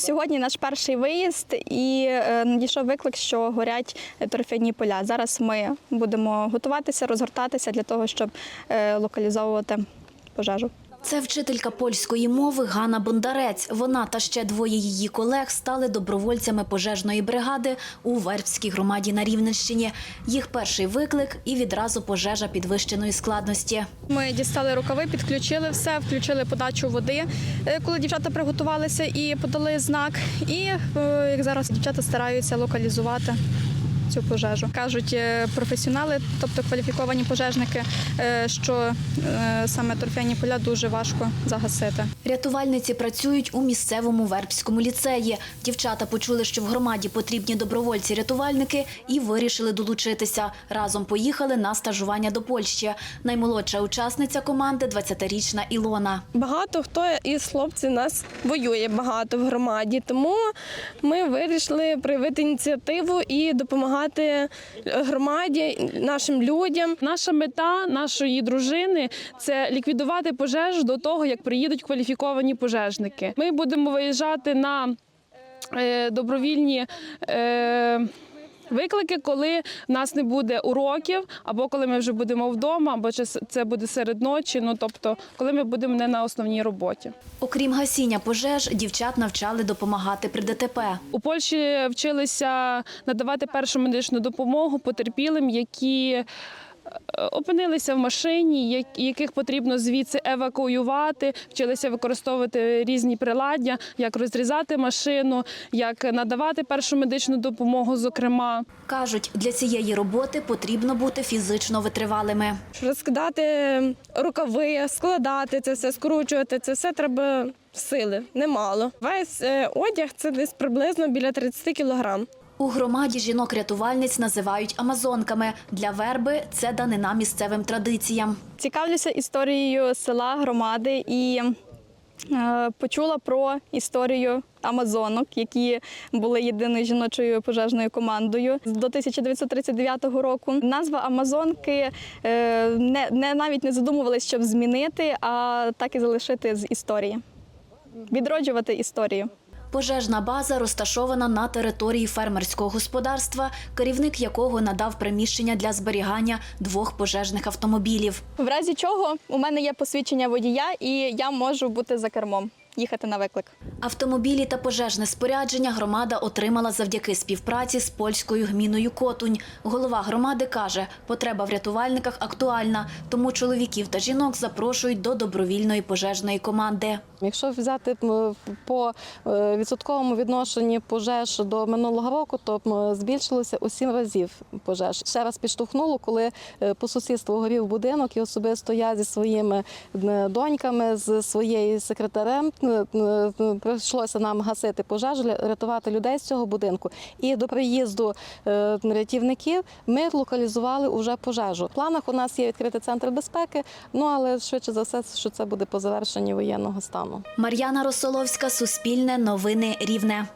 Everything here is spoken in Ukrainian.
Сьогодні наш перший виїзд і е, надійшов виклик, що горять торфяні поля. Зараз ми будемо готуватися, розгортатися для того, щоб е, локалізовувати пожежу. Це вчителька польської мови Ганна Бондарець. Вона та ще двоє її колег стали добровольцями пожежної бригади у Вербській громаді на Рівненщині. Їх перший виклик і відразу пожежа підвищеної складності. Ми дістали рукави, підключили все, включили подачу води, е, коли дівчата приготувалися і подали знак. І е, як зараз дівчата стараються локалізувати. Цю пожежу кажуть е, професіонали, тобто кваліфіковані пожежники, е, що е, саме торфяні поля дуже важко загасити. Рятувальниці працюють у місцевому Вербському ліцеї. Дівчата почули, що в громаді потрібні добровольці-рятувальники і вирішили долучитися. Разом поїхали на стажування до Польщі. Наймолодша учасниця команди – 20-річна Ілона. Багато хто із хлопців нас воює багато в громаді, тому ми вирішили проявити ініціативу і допомагати громаді, нашим людям. Наша мета нашої дружини це ліквідувати пожежу до того, як приїдуть кваліфіковані пожежники. Ми будемо виїжджати на е, добровільні. Виклики, коли в нас не буде уроків, або коли ми вже будемо вдома, або це буде серед ночі. Ну тобто, коли ми будемо не на основній роботі. Окрім гасіння пожеж, дівчат навчали допомагати при ДТП. У Польщі вчилися надавати першу медичну допомогу потерпілим, які опинилися в машині, яких потрібно звідси евакуювати, вчилися використовувати різні приладдя, як розрізати машину, як надавати першу медичну допомогу, зокрема. Кажуть, для цієї роботи потрібно бути фізично витривалими. Розкидати рукави, складати це все, скручувати це все треба сили, немало. Весь е, одяг це десь приблизно біля 30 кілограм. У громаді жінок-рятувальниць називають амазонками. Для верби це данина місцевим традиціям. Цікавлюся історією села, громади і е, почула про історію Амазонок, які були єдиною жіночою пожежною командою до 1939 року. Назва Амазонки е, не, не навіть не задумувалися, щоб змінити, а так і залишити з історії, відроджувати історію. Пожежна база розташована на території фермерського господарства, керівник якого надав приміщення для зберігання двох пожежних автомобілів. В разі чого у мене є посвідчення водія, і я можу бути за кермом, їхати на виклик. Автомобілі та пожежне спорядження громада отримала завдяки співпраці з польською гміною Котунь. Голова громади каже, потреба в рятувальниках актуальна, тому чоловіків та жінок запрошують до добровільної пожежної команди. Якщо взяти по е, відсотковому відношенні пожеж до минулого року, то збільшилося у сім разів пожеж. Ще раз підштовхнуло, коли е, по сусідству горів будинок і особисто я зі своїми е, доньками, з своєю секретарем прийшлося нам гасити пожежу, рятувати людей з цього будинку. І до приїзду е, рятівників ми локалізували уже пожежу. В планах у нас є відкритий центр безпеки, ну але швидше за все, що це буде по завершенні воєнного стану. Мар'яна Росоловська, Суспільне, Новини Рівне.